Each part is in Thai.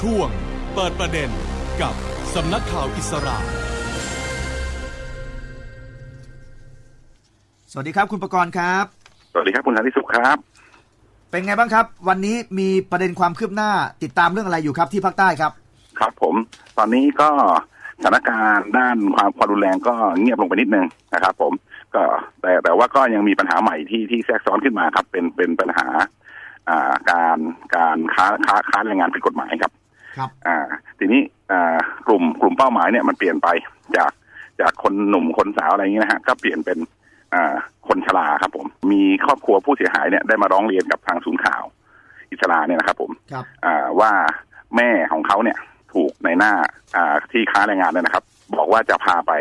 ช่วงเปิดประเด็นกับสำนักข่าวอิสระ สวัสดีครับคุณประกรณ์ครับ สวัสดีครับคุณสันติสุขครับ เป็นไงบ้างครับ วันนี้มีประเด็นความคืบหน้าติดตามเรื่องอะไรอยู่ครับที่ภาคใต้ครับ ครับผม ตอนนี้ก็สถานการณ์ด้านความความรุนแรงก็เงียบลงไปนิดนึงนะครับ ผม ก็แต่แต่ว่าก็ยังมีปัญหาใหม่ที่ที่แทรกซ้อนขึ้นมาครับ เป็นเป็นปัญหาอ่าการการค้าค้าค้าแรงงานผิดกฎหมายครับ ครับอ่า ทีนี้อ่ากลุ่มกลุ่มเป้าหมายเนี่ยมันเปลี่ยนไปจากจากคนหนุ่มคนสาวอะไรอย่างนี้นะฮะก็เปลี่ยนเป็นอ่าคนชราครับ ผม มีครอบครัวผู้เสียหายเนี่ยได้มาร้องเรียนกับทางศูนย์ข่าว อิสราเนี่ยนะครับ ผมครับอ่าว่าแม่ของเขาเนี่ย ถูกในหน้าอ่าที่ค้าแรงงานเนี่ยนะครับ บอกว่าจะพาไป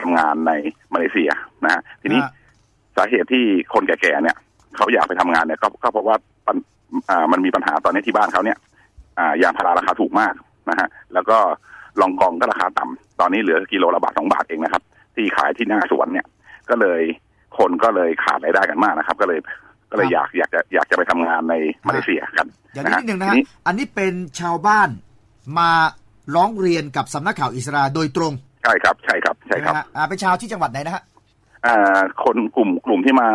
ทำงานในมาเลเซียนะฮะทีนี้อ่าสาเหตุที่คนแก่ๆเนี่ยเขาอยากไปทำงานเนี่ย ก็ก็เพราะว่าปัญอ่ามันมีปัญหาตอนนี้ที่บ้านเขาเนี่ยอ่ายางพาราราคาถูกมากนะฮะแล้วก็ลองกองก็ราคาต่ำตอนนี้เหลือกิโลละบาทสองบาทเองนะครับ ที่ขายที่หน้าสวนเนี่ย ก็เลยคนก็เลยขาดรายได้กันมากนะครับ ก็เลยก็เลยอยากอยากจะอยากจะไปทำงานในมาเลเซียกันอย่างนี้นิดนึงนะทีฮะอันนี้เป็นชาวบ้านมาร้องเรียนกับสำนักข่าวอิสราโดยตรง ใช่ครับ ใช่ครับใช่ครับไหมฮะอ่าเป็นชาวที่จังหวัดไหนนะฮะอ่าคนกลุ่มกลุ่มที่มา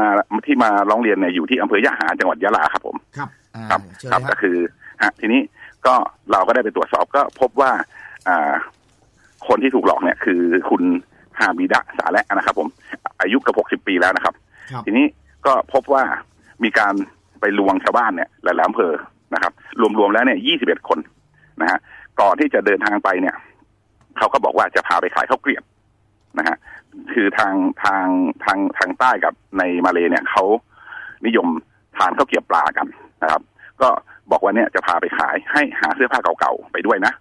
ที่มาร้องเรียนเนี่ยอยู่ที่อำเภอยะหาจังหวัดยะลาครับผมครับอ่าครับเชิญครับเลยก็ฮะคือฮะทีนี้ ก็เราก็ได้ไปตรวจสอบก็พบว่าอ่าคนที่ถูกหลอกเนี่ย คือคุณฮาบิดะสาและนะครับผม อายุเกับหกสิบ60ปีแล้วนะครับครับ ทีนี้ก็พบว่ามีการไปลวงชาวบ้านเนี่ยหลายๆอำเภอนะครับ รวมๆแล้วเนี่ยยี่สิบเอ็ดคนนะฮะก่อนที่จะเดินทางไปเนี่ยเขาก็บอกว่าจะพาไปขายข้าวเกลียบนะฮะคือทางทางทางทางใต้กับในมาเลเนี่ยเขานิยมทานข้าวเกรียบปลากันนะครับ ก็ บอกว่าเนี่ยจะพาไปขายให้หาเสื้อผ้าเก่าๆไปด้วยนะ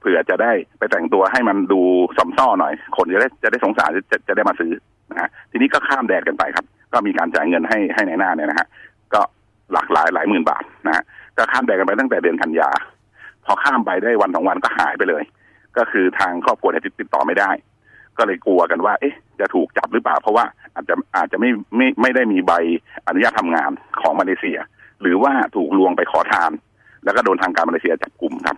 เผื่อจะได้ไปแต่งตัวให้มันดูสมซ่อหน่อย คนจะได้จะได้สงสารจะจะได้มาซื้อนะฮะทีนี้ก็ข้ามแดนกันไปครับ ก็มีการจ่ายเงินให้ให้ในหน้าเนี่ยนะฮะก็หลากหลายหลายหมื่นบาทนะฮะก็ข้ามแดนกันไปตั้งแต่เดือนกันยาพอข้ามไปได้วันสองวันก็หายไปเลย ก็คือทางครอบครัวเนี่ยติดติดต่อไม่ได้ ก็เลยกลัวกันว่า เอ๊ะ จะถูกจับหรือเปล่า เพราะว่าอาจจะอาจจะไม่ไม่ไม่ได้มีใบอนุญาตทำงานของมาเลเซีย หรือว่าถูกลวงไปขอทาน แล้วก็โดนทางการมาเลเซียจับกลุ่มครับ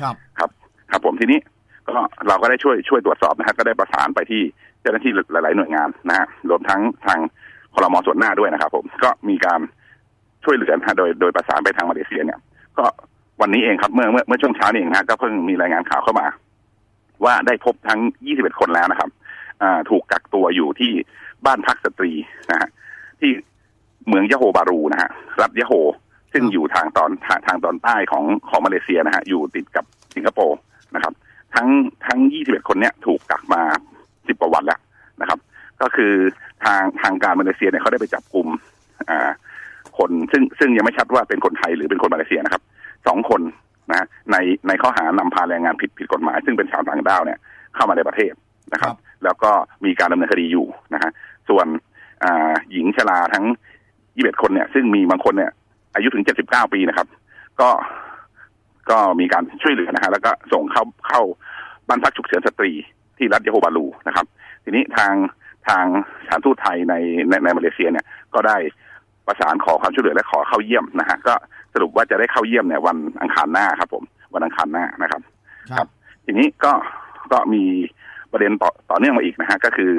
ครับครับ ครับผมทีนี้ก็เราก็ได้ช่วยช่วยตรวจสอบนะฮะก็ได้ประสานไปที่เจ้าหน้าที่หลาย ๆ หน่วยงานนะฮะรวมทั้งทางคลมส่วนหน้าด้วยนะครับ ผมก็มีการช่วยเหลือนะฮะโดยโดยประสานไปทางมาเลเซียเนี่ย ก็วันนี้เองครับเมื่อเมื่อเมื่อช่วงเช้านี่เองนะฮะก็เพิ่งมีรายงานข่าวเข้ามา ว่าได้พบทั้ง 21 คนแล้วนะครับ อ่า ถูกกักตัวอยู่ที่บ้านพักสตรีนะฮะที่ เมืองยะโฮบารูนะฮะรัฐยะโฮซึ่งครับอยู่ทางตอนทางทางตอนใต้ของของมาเลเซียนะฮะอยู่ติดกับสิงคโปร์นะครับ ทั้งทั้ง 21 คนเนี้ยถูกกักมา 10กว่าวันแล้วนะครับ ก็คือทางทางการมาเลเซียเนี่ยเขาได้ไปจับกลุ่มอ่าคนซึ่งซึ่งยังไม่ชัดว่าเป็นคนไทยหรือเป็นคนมาเลเซียนะครับสองคนนะในในข้อหานำพาแรงงานผิดผิดกฎหมาย ซึ่งเป็นชาวต่างด้าวเนี่ยเข้ามาในประเทศนะครับครับแล้วก็มีการดำเนินคดีอยู่นะฮะส่วนอ่าหญิงชราทั้ง 21คนเนี่ย ซึ่งมีบางคนเนี่ย อายุถึง79ปีนะครับ ก็ก็มีการช่วยเหลือนะฮะแล้วก็ส่งเข้าเข้าบ้านพักฉุกเฉินสตรีที่รัฐยะโฮบาลูนะครับ ทีนี้ทางทางสถานทูตไทยในในในมาเลเซียเนี่ย ก็ได้ประสานขอความช่วยเหลือและขอเข้าเยี่ยมนะฮะก็สรุปว่าจะได้เข้าเยี่ยมเนี่ยวันอังคารหน้าครับ ผม วันอังคารหน้านะครับ ครับ ทีนี้ก็ก็มีประเด็นต่อต่อเนื่องมาอีกนะฮะก็คือ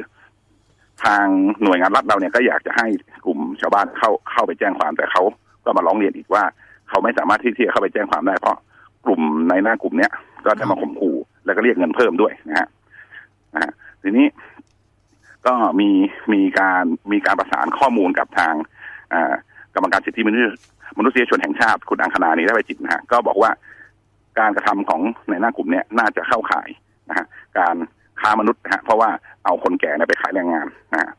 ทางหน่วยงานรัฐเราเนี่ยก็อยากจะให้กลุ่มชาวบ้านเข้าเข้าไปแจ้งความแต่เขาก็มาร้องเรียนอีกว่า เขาไม่สามารถที่จะเข้าไปแจ้งความได้เพราะกลุ่มในหน้ากลุ่มเนี้ยก็จะมาข่มขู่แล้วก็เรียกเงินเพิ่มด้วยนะฮะนะฮะทีนี้ก็มีมีการมีการประสานข้อมูลกับทางอ่ากรรมการสิทธิมนุษยมนุษยชนแห่งชาติคุณอังคณานีได้ไปจิตนะฮะก็บอกว่าการกระทำของในหน้ากลุ่มเนี้ยน่าจะเข้าข่ายนะฮะการ ค้ามนุษย์ฮะเพราะว่าเอาคนแก่เนี่ยไปขายแรงงานนะ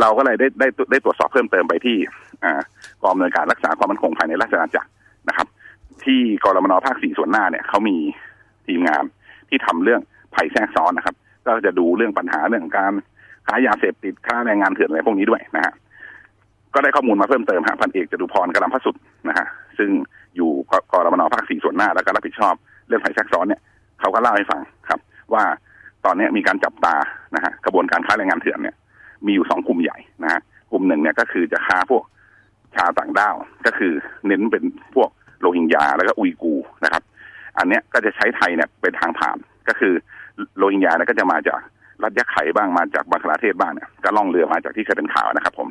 เราก็เลยได้ได้ได้ตรวจสอบเพิ่มเติมไปที่อ่ากองอำนวยการรักษาความมั่นคงภายในราชอาณาจักรนะครับ ที่กรมนภาคสี่ส่วนหน้าเนี่ยเขามีทีมงานที่ทำเรื่องภัยแทรกซ้อนนะครับ ก็จะดูเรื่องปัญหาเรื่องการค้ายาเสพติดค้าแรงงานเถื่อนอะไรพวกนี้ด้วยนะฮะก็ได้ข้อมูลมาเพิ่มเติมฮะพันเอกจตุพรกำลังพัสุดนะฮะซึ่งอยู่กรมนภาคสี่ส่วนหน้าแล้วก็รับผิดชอบ เรื่องภัยแทรกซ้อนเนี่ยเขาก็เล่าให้ฟังครับ ว่า ตอนนี้มีการจับตานะฮะกระบวนการค้าแรงงานเถื่อนเนี่ย มีอยู่สองกลุ่มใหญ่นะฮะกลุ่มหนึ่งเนี่ยก็คือจะค้าพวกชาวต่างด้าวก็คือเน้นเป็นพวกโรฮิงญาแล้วก็อุยกูนะครับ อันเนี้ยก็จะใช้ไทยเนี่ยเป็นทางผ่านก็คือโรฮิงญาเนี่ยก็จะมาจากรัฐยะไข่บ้างมาจากบังคลาเทศบ้างเนี่ยก็ล่องเรือมาจากที่เคยเป็นข่าวนะครับ ผม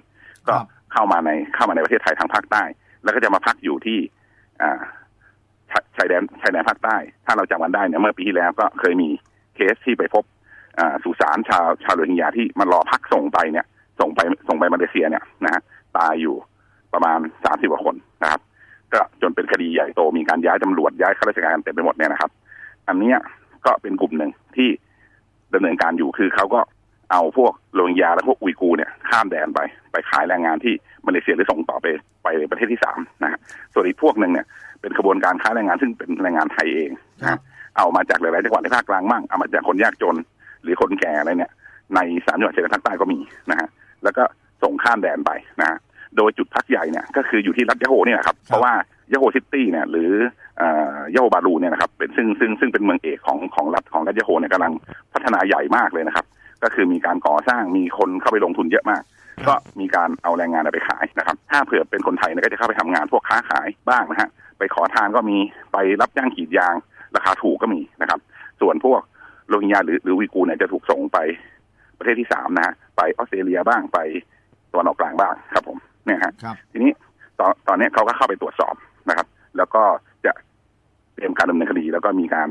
ก็เข้ามาในเข้ามาในประเทศไทยทางภาคใต้ แล้วก็จะมาพักอยู่ที่อ่าชาชายแดนชายแดนภาคใต้ ถ้าเราจำกันได้เนี่ยเมื่อปีที่แล้วก็เคยมี เคสที่ไปพบสุสานชาวชาวโรฮิงญาที่มารอพักส่งไปเนี่ย ส่งไปส่งไปมาเลเซียเนี่ยนะฮะตายอยู่ประมาณสามสิบกว่าคนนะครับ ก็จนเป็นคดีใหญ่โตมีการย้ายตำรวจย้ายข้าราชการเต็มไปหมดเนี่ยนะครับ อันนี้ก็เป็นกลุ่มหนึ่งที่ดำเนินการอยู่คือเขาก็เอาพวกโรฮิงญาและพวกอุยกูเนี่ยข้ามแดนไปไปขายแรงงานที่มาเลเซียหรือส่งต่อไปไปประเทศที่สามนะฮะส่วนอีกพวกหนึ่งเนี่ยเป็นขบวนการค้าแรงงานซึ่งเป็นแรงงานไทยเองนะ เอามาจากหลายๆจังหวัดในภาคกลางมั่งเอามาจากคนยากจน หรือคนแก่อะไรเนี่ยในสามจังหวัดชายแดนภาคใต้ก็มีนะฮะแล้วก็ส่งข้ามแดนไปนะฮะโดยจุดพักใหญ่เนี่ยก็คืออยู่ที่รัฐยะโฮเนี่ยนะครับ เพราะว่ายะโฮซิตี้เนี่ยหรือเอ่อยะโฮบารูเนี่ยนะครับเป็นซึ่งซึ่งซึ่งเป็นเมืองเอกของของรัฐของรัฐยะโฮเนี่ยกำลังพัฒนาใหญ่มากเลยนะครับ ก็คือมีการก่อสร้างมีคนเข้าไปลงทุนเยอะมาก ก็มีการเอาแรงงานไปขายนะครับ ถ้าเผื่อเป็นคนไทยเนี่ยก็จะเข้าไปทำงานพวกค้าขายบ้างนะฮะไปขอทานก็มีไปรับจ้างกรีดยาง ราคาถูกก็มีนะครับ ส่วนพวกโรฮิงญาหรือหรือวีกูร์เนี่ยจะถูกส่งไปประเทศที่สามนะฮะไปออสเตรเลียบ้างไปตะวันออกกลางบ้างครับผมเนี่ยฮะครับทีนี้ตอนตอนนี้เขาก็เข้าไปตรวจสอบนะครับ แล้วก็จะเตรียมการดำเนินคดี แล้วก็มีการ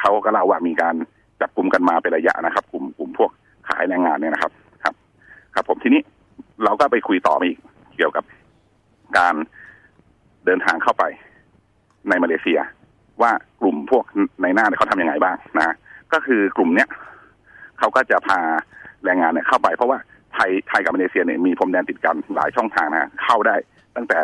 เขาก็เล่าว่ามีการจับกลุ่มกันมาเป็นระยะนะครับ กลุ่มกลุ่มพวกขายแรงงานเนี่ยนะครับ ครับ ครับ ผมทีนี้เราก็ไปคุยต่อมาอีกเกี่ยวกับการเดินทางเข้าไปในมาเลเซีย ว่ากลุ่มพวกในหน้าเนี่ยเขาทำยังไงบ้างนะก็คือกลุ่มเนี้ยเขาก็จะพาแรงงานเนี่ยเข้าไป เพราะว่าไทยไทยกับมาเลเซียเนี่ยมีพรมแดนติดกันหลายช่องทางนะเข้าได้ ตั้งแต่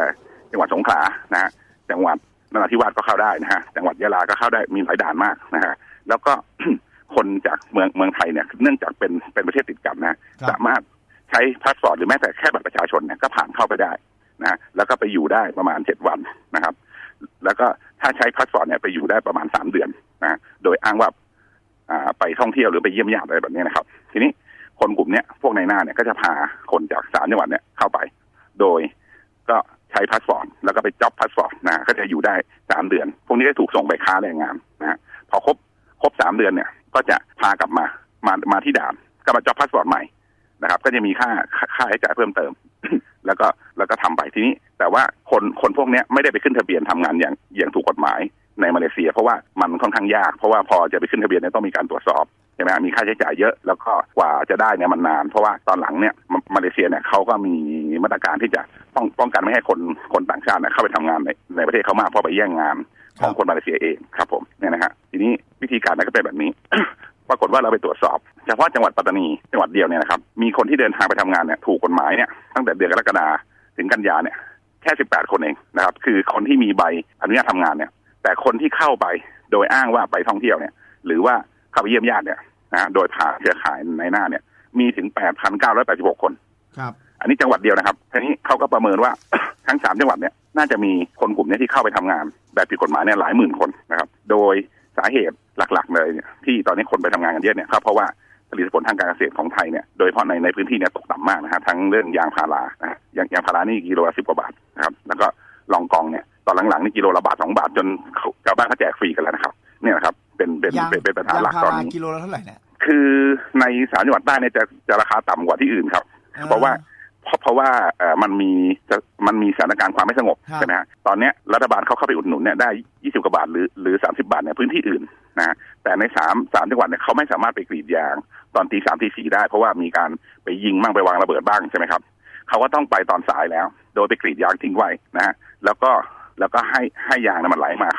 จังหวัดสงขลานะฮะจังหวัดนราธิวาสก็เข้าได้นะฮะจังหวัดยะลาก็เข้าได้มีหลายด่านมากนะฮะแล้วก็คนจากเมืองเมืองไทยเนี่ย เนื่องจากเป็นเป็นประเทศติดกันนะครับสามารถใช้พาสปอร์ตหรือแม้แต่แค่บัตรประชาชนเนี่ยก็ผ่านเข้าไปได้นะแล้วก็ไปอยู่ได้ประมาณเจ็ดวันนะครับ แล้วก็ ถ้าใช้พาสปอร์ตเนี่ยไปอยู่ได้ประมาณสามเดือนนะโดยอ้างว่าไปท่องเที่ยวหรือไปเยี่ยมญาติอะไรแบบนี้นะครับ ทีนี้คนกลุ่มเนี้ยพวกในหน้าเนี่ยก็จะพาคนจากสามจังหวัดเนี่ยเข้าไป โดยก็ใช้พาสปอร์ตแล้วก็ไปจ็อบพาสปอร์ตนะก็จะอยู่ได้สามเดือน พวกนี้ก็ถูกส่งไปค้าแรงงานนะพอครบครบสามเดือนเนี่ยก็จะพากลับมามามาที่ด่านก็มาจ็อบพาสปอร์ตใหม่นะครับ ก็จะมีค่าค่าใช้จ่ายเพิ่มเติม แล้วก็แล้วก็ทำไปทีนี้ แต่ว่าคนคนพวกนี้ไม่ได้ไปขึ้นทะเบียนทำงานอย่างอย่างถูกกฎหมายในมาเลเซีย เพราะว่ามันค่อนข้างยาก เพราะว่าพอจะไปขึ้นทะเบียนเนี่ยต้องมีการตรวจสอบใช่ไหมมีค่าใช้จ่ายเยอะแล้วก็กว่าจะได้เนี่ยมันนาน เพราะว่าตอนหลังเนี่ยมาเลเซียเนี่ยเขาก็มีมาตรการที่จะป้องป้องกันไม่ให้คนคนต่างชาติเนี่ยเข้าไปทำงานในในประเทศเขามากเพราะไปแย่งงานของคนมาเลเซียเองครับผมเนี่ยนะฮะทีนี้วิธีการนี่ยก็เป็นแบบนี้ ปรากฏว่าเราไปตรวจสอบ เฉพาะจังหวัดปัตตานีจังหวัดเดียวเนี่ยนะครับมีคนที่เดินทางไปทำงานเนี่ยถูกกฎหมายเนี่ยตั้งแต่เดือนกรกฎาถึงกันยาเนี่ยแค่สิบแปดคนเองนะครับ คือคนที่มีใบอนุญาตทำงานเนี่ย แต่คนที่เข้าไปโดยอ้างว่าไปท่องเที่ยวเนี่ย หรือว่าเข้าไปเยี่ยมญาติเนี่ยนะฮะโดยผ่านเครือข่ายในหน้าเนี่ย มีถึงแปดพันเก้าร้อยแปดสิบหกคนครับ อันนี้จังหวัดเดียวนะครับทีนี้เขาก็ประเมินว่าทั้งสามจังหวัดเนี่ยน่าจะมีคนกลุ่มเนี้ที่เข้าไปทำงาน แบบผิดกฎหมายเนี่ยหลายหมื่นคนนะครับ โดยสาเหตุหลักๆ เลยเนี่ยที่ตอนนี้คนไปทำงานกันเยอะเนี่ยครับเพราะว่า ผลิตผลทางการเกษตรของไทยเนี่ยโดยเฉพาะในในพื้นที่เนี่ยตกต่ำมากนะฮะทั้งเรื่องยางพารานะฮะยางยางพารานี่กิโลละสิบกว่าบาทนะครับแล้วก็ลองกองเนี่ยตอนหลังๆนี่กิโลละบาทสองบาทจนเขาชาวบ้านเขาแจกฟรีกันแล้วนะครับ เนี่ยนะครับเป็นเป็นยางเป็นเป็นปัญหายางหลักพาตอนรานี้กิโลละเท่าไหร่เนี่ยคือในสามจังหวัดใต้เนี่ยจะจะราคาต่ำกว่าที่อื่นครับ เพราะว่าเพราะเพราะว่าเอ่อมันมีจะมันมีสถานการณ์ความไม่สงบครับใช่ไหมฮะตอนเนี้ยรัฐบาลเขาเข้าไปอุดหนุนเนี่ยได้20กว่าบาทหรือหรือ30บาทในพื้นที่อื่นนะฮะแต่ในสามสามจังหวัดเนี่ยเขาไม่สามารถไปกรีดยาง ตอนตีสามตีสี่ได้ เพราะว่ามีการไปยิงมั่งไปวางระเบิดบ้างใช่ไหมครับเขาก็ต้องไปตอนสายแล้ว โดยไปกรีดยางทิ้งไว้นะฮะแล้วก็แล้วก็ให้ให้ยางน่ะมันไหลมา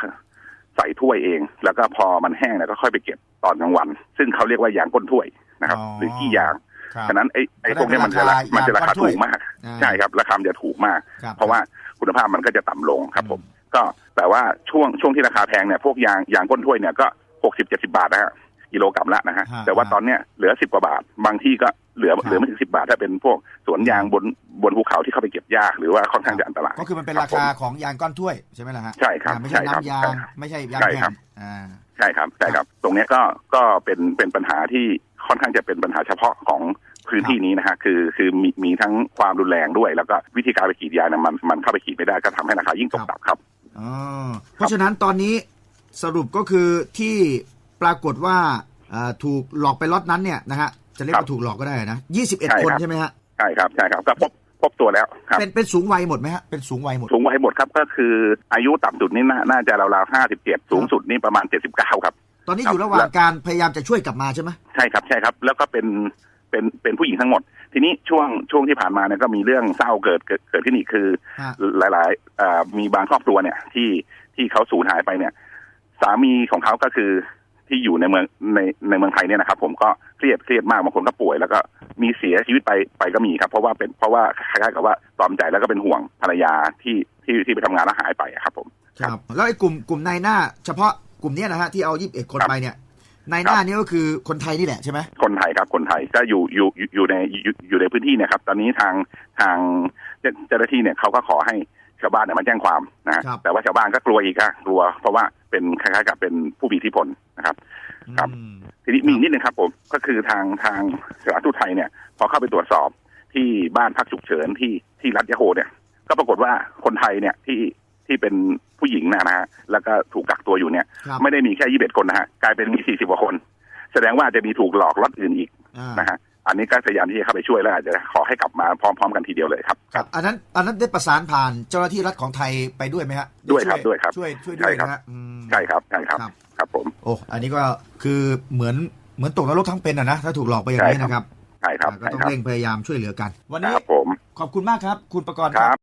ใส่ถ้วยเอง แล้วก็พอมันแห้งแล้วก็ค่อยไปเก็บตอนกลางวัน ซึ่งเขาเรียกว่ายางก้นถ้วยนะครับอ๋อหรือขี้ยางครับฉะนั้นไอ้ไอ้พวกเนี้ยมันจะราราคามันจะราคาอย่างก้อนถ้วยถูกมากอ่าใช่ครับราคามันจะถูกมากครับเพราะว่าคุณภาพมันก็จะต่ำลงครับผม ก็แต่ว่าช่วงช่วงที่ราคาแพงเนี่ยพวกยางยางก้นถ้วยเนี่ยก็หกสิบเจ็ดสิบาทนะฮะ กิโลกรัมละนะฮะฮะ แต่ว่าตอนเนี้ยเหลือสิบกว่าบาท บางที่ก็เหลือครับ เหลือไม่ถึงสิบาท ถ้าเป็นพวกสวนยางบนบนภูเขาที่เข้าไปเก็บยากหรือว่าค่อนข้างจะอันตรายก็คือมันเป็นคราบผมคาของยางก้อนถ้วยใช่ไหมล่ะฮะใช่ครับอ่าไม่ใช่ใช่ครับน้ำยาง ใช่ครับไม่ใช่ยางใช่แผ่ครับ นอ่า ใช่ครับใช่ครับ ตรงเนี้ยก็ก็เป็นเป็นปัญหาที่ค่อนข้างจะเป็นปัญหาเฉพาะของพื้นที่นี้นะฮะคือคือมีมีทั้งความรุนแรงด้วย แล้วก็วิธีการไปกรีดยางเนี่ยมันมันเข้าไปกรีดไม่ได้ก็ทำให้ราคายิ่งตกต่ำครับ อ๋อเพราะฉะนั้นตอนนี้สรุปก็คือที่ ปรากฏว่าเอ่อถูกหลอกไปล็อตนั้นเนี่ยนะฮะจะเรียกครับว่าถูกหลอกก็ได้นะใช่21ครับคนใช่ไหมฮะใช่ครับใช่ครับก็พบพบตัวแล้วครับเป็นเป็นสูงวัยหมดไหมฮะเป็นสูงวัยหมดสูงวัยหมดครับก็คืออายุต่ำสุดนี่น่าน่าจะราวๆห้าสิบเจ็ดสูงสุดนี่ประมาณเจ็ดสิบเก้าครับ ตอนนี้ครับอยู่ระหว่างการพยายามจะช่วยกลับมาใช่ไหมใช่ครับใช่ครับ แล้วก็เป็นเป็นเป็นผู้หญิงทั้งหมด ทีนี้ช่วงช่วงที่ผ่านมาเนี่ยก็มีเรื่องเศร้าเกิดเกิดเกิดขึ้นอีกคือฮะหลายๆเอ่อมีบางครอบครัวเนี่ยที่ที่เขาสูญหายไปเนี่ย สามีของเขาก็คือ ที่อยู่ในเมืองในในเมืองไทยเนี่ยนะครับ ผมก็เครียดเครียดมากบางคนก็ป่วย แล้วก็มีเสียชีวิตไปไปก็มีครับ เพราะว่าเป็นเพราะว่าคล้ายๆกับว่าตอมใจแล้วก็เป็นห่วงภรรยาที่ที่ที่ไปทำงานแล้วหายไปอะครับ ผมครับ แล้วไอ้กลุ่มกลุ่มนายหน้า เฉพาะกลุ่มเนี้ยนะฮะที่เอา21คนครับไปเนี่ยนายหน้านี่ก็คือคนไทยนี่แหละใช่ไหมคนไทยครับคนไทยก็อยู่อยู่อยู่อยู่ในอยู่อยู่ในพื้นที่เนี่ยครับ ตอนนี้ทางทางเจ้าเจ้าหน้าที่เนี่ยเขาก็ขอให้ชาวบ้านเนี่ยมาแจ้งความนะฮะครับแต่ว่าชาวบ้านก็กลัวอีกอะกลัว เพราะว่า เป็นคล้ายๆกับเป็นผู้มีอิทธิพลนะครับ ครับอืมทีนี้มีอีกนิดนึงครับผมก็คือทางทางสถานทูตไทยเนี่ย พอเข้าไปตรวจสอบที่บ้านพักฉุกเฉินที่ที่รัฐยะโฮเนี่ย ก็ปรากฏว่าคนไทยเนี่ยที่ที่เป็นผู้หญิงนะนะฮะแล้วก็ถูกกักตัวอยู่เนี่ย ครับไม่ได้มีแค่ยี่สิบคนนะฮะกลายเป็นมีสี่สิบกว่าคน แสดงว่าจะมีถูกหลอกล็อตอื่นอีกอ่านะฮะอันนี้ก็พยายามที่จะเข้าไปช่วยแล้วอาจจะขอให้กลับมาพร้อม ๆ กันทีเดียวเลยครับ ครับ อันนั้น อันนั้นได้ประสานผ่านเจ้าหน้าที่รัฐของไทยไปด้วยไหมฮะด้วยครับช่ด้วยครับช่วยช่วยด้ใช่วยครับ นะฮะอืม ใช่ครับใช่ครับครับ ครับผมโอ้อันนี้ก็คือเหมือนเหมือนตกนรกทั้งเป็นอะนะถ้าถูกหลอกไปอย่างนี้ใช่ครับนะครับใช่ครับก็ใช่ต้องครับเร่งพยายามช่วยเหลือกัน วันคนี้รับผม ขอบคุณมากครับ คุณประกรณ์ครับ